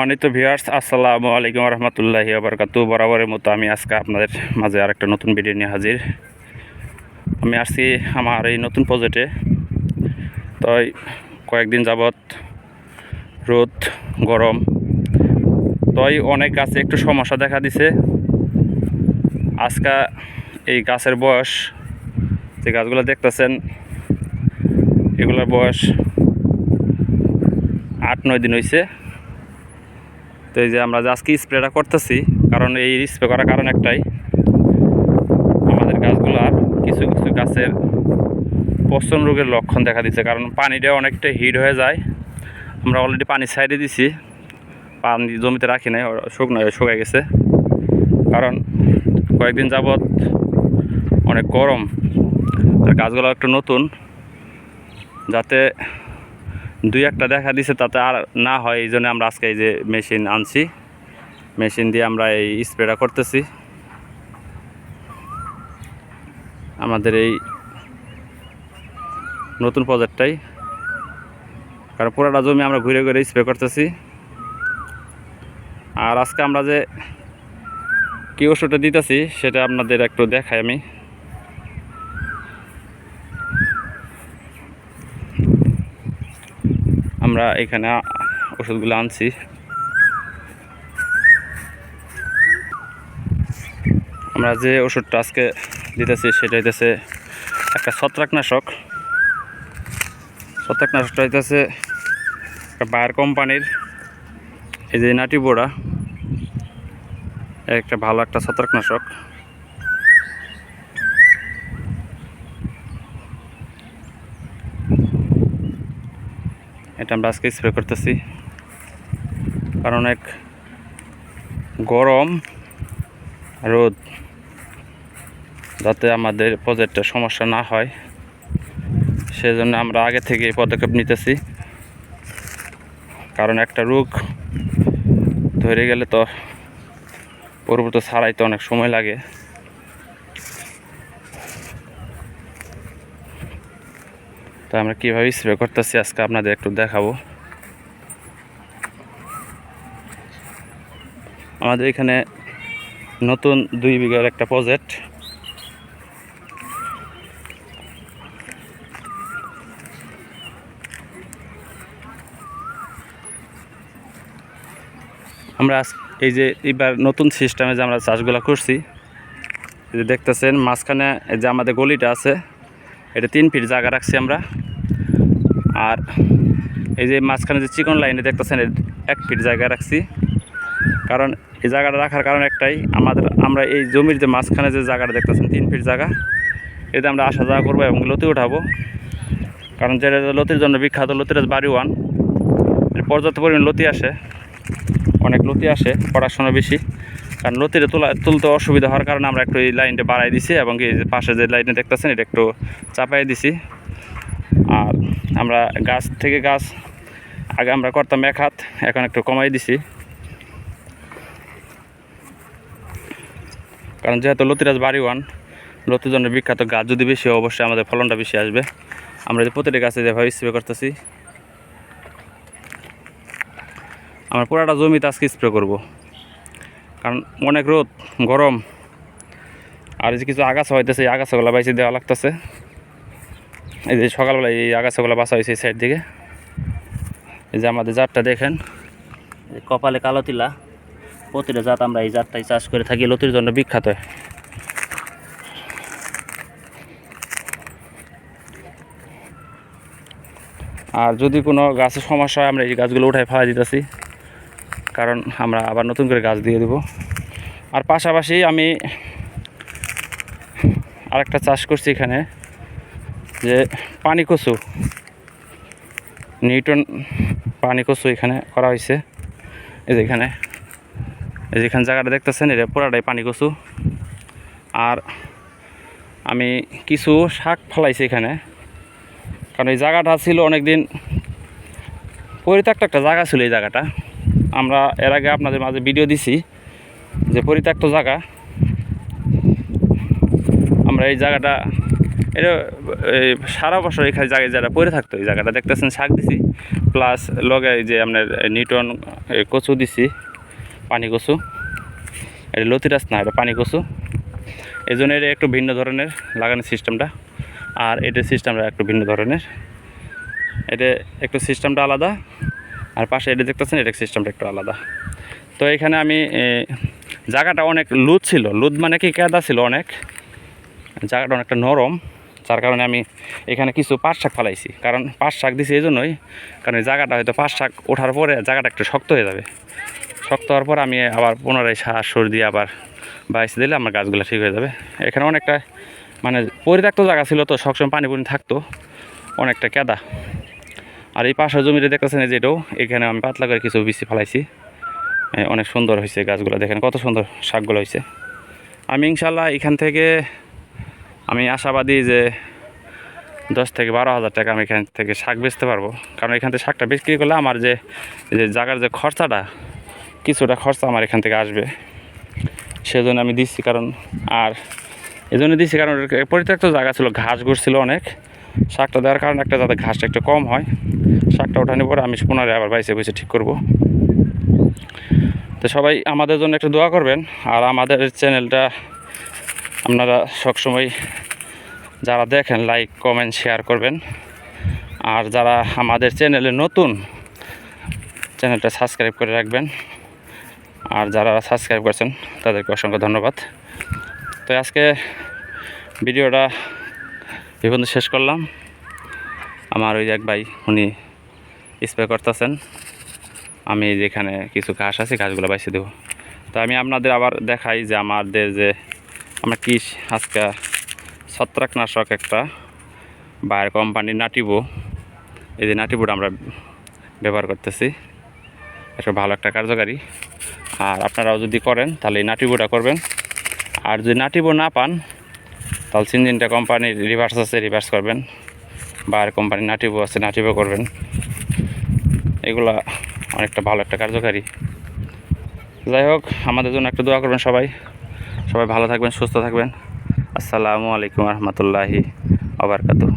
সম্মানিত ভিউয়ার্স আসসালামু আলাইকুম রহমতুল্লাহি আবরকাতু বরাবরের মতো আমি আজকে আপনাদের মাঝে আরেকটা নতুন ভিডিও নিয়ে হাজির। আমি আসছি আমার এই নতুন প্রজেক্টে তাই কয়েকদিন যাবৎ রোদ, গরম। তাই অনেক গাছে একটু সমস্যা দেখা দিছে। আজকা এই গাছের বয়স, যে গাছগুলো দেখতেছেন, এগুলোর বয়স আট নয় দিন হয়েছে তো এই যে আমরা যে আজকে স্প্রেটা করতেছি, কারণ এই স্প্রে করার কারণ একটাই। আমাদের গাছগুলো আর কিছু কিছু গাছের পচন রোগের লক্ষণ দেখা দিচ্ছে, কারণ পানিটা অনেকটা হিট হয়ে যায়। আমরা অলরেডি পানি সাইডে দিছি, পানি জমিতে রাখি নাই শুকনো শুকায় গেছে। কারণ কয়েকদিন যাবৎ অনেক গরম আর গাছগুলো একটু নতুন, যাতে দুই একটা দেখা দিছে তাতে আর না হয়, এই জন্য আমরা আজকে এই যে মেশিন আনছি। মেশিন দিয়ে আমরা এই স্প্রেটা করতেছি। আমাদের এই নতুন প্রজেক্টটাই। কারণ পুরোটা জমি আমরা ঘুরে ঘুরে স্প্রে করতেছি। আর আজকে আমরা যে কী ওষুধটা দিতেছি, সেটা আপনাদের একটু দেখাই আমি। আমরা এখানে ওষুধগুলো আনছি। আমরা যে ওষুধটা আজকে দিতেছি, সেটা হইতেছে একটা ছত্রাকনাশক। ছত্রাকনাশকটা হইতেছে একটা বায়ার কোম্পানির, এই যে নাটি বোড়া একটা ভালো একটা ছত্রাকনাশক। এটা আমরা আজকে স্প্রে করতেছি। কারণ অনেক গরম রোদ যাতে আমাদের প্রজেক্টের সমস্যা না হয়, সেজন্য আমরা আগে থেকে পদক্ষেপ নিতেছি। কারণ একটা রোগ ধরে গেলে তো পরবর্তী ছাড়াইতে অনেক সময় লাগে। তো আমরা কীভাবে স্প্রে করতেছি আজকে আপনাদের একটু দেখাবো। আমাদের এখানে নতুন দুই বিঘার একটা প্রজেক্ট আমরা আজ- এই যে এবার নতুন সিস্টেমে যে আমরা চাষগুলো করছি যে দেখতেছেন, মাঝখানে যে আমাদের গলিটা আছে এটা তিন ফিট জায়গা রাখছি আমরা। আর এই যে মাঝখানে যে চিকন লাইনে দেখতেছেন এক ফিট জায়গা রাখছি। কারণ এই জায়গাটা রাখার কারণ একটাই, আমাদের, আমরা এই জমির যে মাঝখানে যে জায়গাটা দেখতেছেন, তিন ফিট জায়গা, এতে আমরা আসা যাওয়া করব এবং লতি উঠাবো। কারণ যেটা লতির জন্য বিখ্যাত লতিরাজ বাড়ি ওয়ান। পর্যাপ্ত পরিমাণ লতি আসে। অনেক লতি আসে, পড়াশোনা বেশি। কারণ লতিরে তোলা, তুলতে অসুবিধা হওয়ার কারণে আমরা একটু এই লাইনটা বাড়াই দিছি এবং এই যে পাশে যে লাইনটা দেখতেছেন, এটা একটু চাপাই দিছি। আর আমরা গাছ থেকে গাছ আগে আমরা করতাম এক হাত, এখন একটু কমাই দিছি। কারণ যেহেতু লতিরাজ বাড়ি ওয়ান লতির জন্য বিখ্যাত গাছ যদি বেশি হয়, অবশ্যই আমাদের ফলনটা বেশি আসবে। আমরা যে প্রতিটি গাছে যেভাবে স্প্রে করতেছি, আমরা পুরাটা জমিতে আজকে স্প্রে করব। কারণ অনেক রোদ, গরম। আর যে কিছু আগাছা হইতেছে, এই আগাছাগুলো বাইসে দেওয়া লাগতেছে। এই যে সকালবেলা এই আগাছাগুলো বাসা হয়েছে এই সাইড দিকে। এই যে আমাদের জাতটা দেখেন কপালে কালো তিলা। প্রতিটা জাত আমরা এই জাতটাই চাষ করে থাকি, লতির জন্য বিখ্যাত। আর যদি কোনো গাছের সমস্যা হয়, আমরা এই গাছগুলো উঠায় ফেলা দিতেছি। কারণ আমরা আবার নতুন করে গাছ দিয়ে দেব। আর পাশাপাশি আমি আরেকটা চাষ করছি এখানে, যে পানি কচু নিউটন পানি কচু এখানে করা হয়েছে। এই যে এখানে, এই যে এখানে জায়গাটা দেখতেছেন, এটা পুরাটাই পানি কচু আর আমি কিছু শাক ফলাইছি এখানে, কারণ এই জায়গাটা ছিল অনেক দিন পরিত্যক্ত একটা জায়গা ছিল এই জায়গাটা। আমরা এর আগে আপনাদের মাঝে ভিডিও দিছি যে পরিত্যক্ত জায়গা। আমরা এই জায়গাটা, এটা, এই সারা বছর এখানে জায়গায় যারা পড়ে থাকতো, এই জায়গাটা দেখতেছেন, শাক দিছি প্লাস লগে যে আপনার নিউটন কচু দিছি, পানি কচু। এটা লতিরাস না, এটা পানি কচু। এই জন্য এটা একটু ভিন্ন ধরনের লাগানোর সিস্টেমটা। আর এটার সিস্টেমটা একটু ভিন্ন ধরনের। এটা একটু সিস্টেমটা আলাদা। আর পাশে এটা দেখতেছেন, এটা সিস্টেমটা একটু আলাদা। তো এখানে আমি জায়গাটা অনেক লুদ ছিল। লুদ মানে কি, কেদা ছিল অনেক। জায়গাটা অনেকটা নরম। যার কারণে আমি এখানে কিছু পাট শাক ফালাইছি। কারণ পাট শাক দিছি এই জন্যই কারণ জায়গাটা হয়তো পাট শাক ওঠার পরে জায়গাটা একটু শক্ত হয়ে যাবে। শক্ত হওয়ার পর আমি আবার পুনরায় সার সুর দিয়ে আবার বাইশ দিলে আমার গাছগুলো ঠিক হয়ে যাবে। এখানে অনেকটা মানে পরিত্যক্ত জায়গা ছিল তো, সবসময় পানি পুনি থাকতো। অনেকটা কেদা। আর এই পাশের জমিতে দেখতেছেন যে এটাও, এখানে আমি পাতলা করে কিছু বিচি ফেলাইছি। অনেক সুন্দর হয়েছে গাছগুলো, দেখেন কত সুন্দর শাকগুলো হয়েছে। আমি ইনশাল্লাহ এখান থেকে, আমি আশাবাদী যে দশ থেকে বারো হাজার টাকা আমি এখান থেকে শাক বেচতে পারব। কারণ এখান থেকে শাকটা বিক্রি করলে আমার যে যে জায়গার যে খরচাটা, কিছুটা খরচা আমার এখান থেকে আসবে। সেজন্য আমি দিচ্ছি, কারণ আর এই জন্য দিচ্ছি, কারণ পরিত্যক্ত জায়গা ছিল, ঘাস ঘুষ ছিল অনেক। শাকটা দেওয়ার কারণে একটা যাতে ঘাসটা একটু কম হয়। শাকটা ওঠানোর পরে আমি পুনরায় আবার বাইসে বসে ঠিক করব। তো সবাই আমাদের জন্য একটু দোয়া করবেন। আর আমাদের চ্যানেলটা আপনারা সবসময় যারা দেখেন লাইক কমেন্ট শেয়ার করবেন। আর যারা আমাদের চ্যানেলে নতুন, চ্যানেলটা সাবস্ক্রাইব করে রাখবেন। আর যারা সাবস্ক্রাইব করছেন, তাদেরকে অসংখ্য ধন্যবাদ। তো আজকে ভিডিওটা এই শেষ করলাম। আমার ওই এক ভাই, উনি স্প্রে করতেছেন। আমি যেখানে কিছু ঘাস আছে, ঘাসগুলো বাইছে দেবো। তো আমি আপনাদের আবার দেখাই যে আমাদের যে আমরা কি আজকে ছত্রাকনাশক একটা বায়ের কোম্পানির নাটিবো এই যে নাটিবোটা আমরা ব্যবহার করতেছি। একটা ভালো একটা কার্যকারী। আর আপনারাও যদি করেন, তাহলে এই নাটিবোটা করবেন। আর যদি নাটিবো না পান, তাহলে সিনজিনটা কোম্পানির রিভার্স আছে রিভার্স করবেন। বায়ের কোম্পানি নাটিবো আছে নাটিবো করবেন। এগুলা অনেকটা ভালো একটা কার্যকারী। যাই হোক, আমাদের জন্য একটা দোয়া করবেন সবাই। সবাই ভালো থাকবেন, সুস্থ থাকবেন। আসসালামু আলাইকুম রহমতুল্লাহি আবরকাতু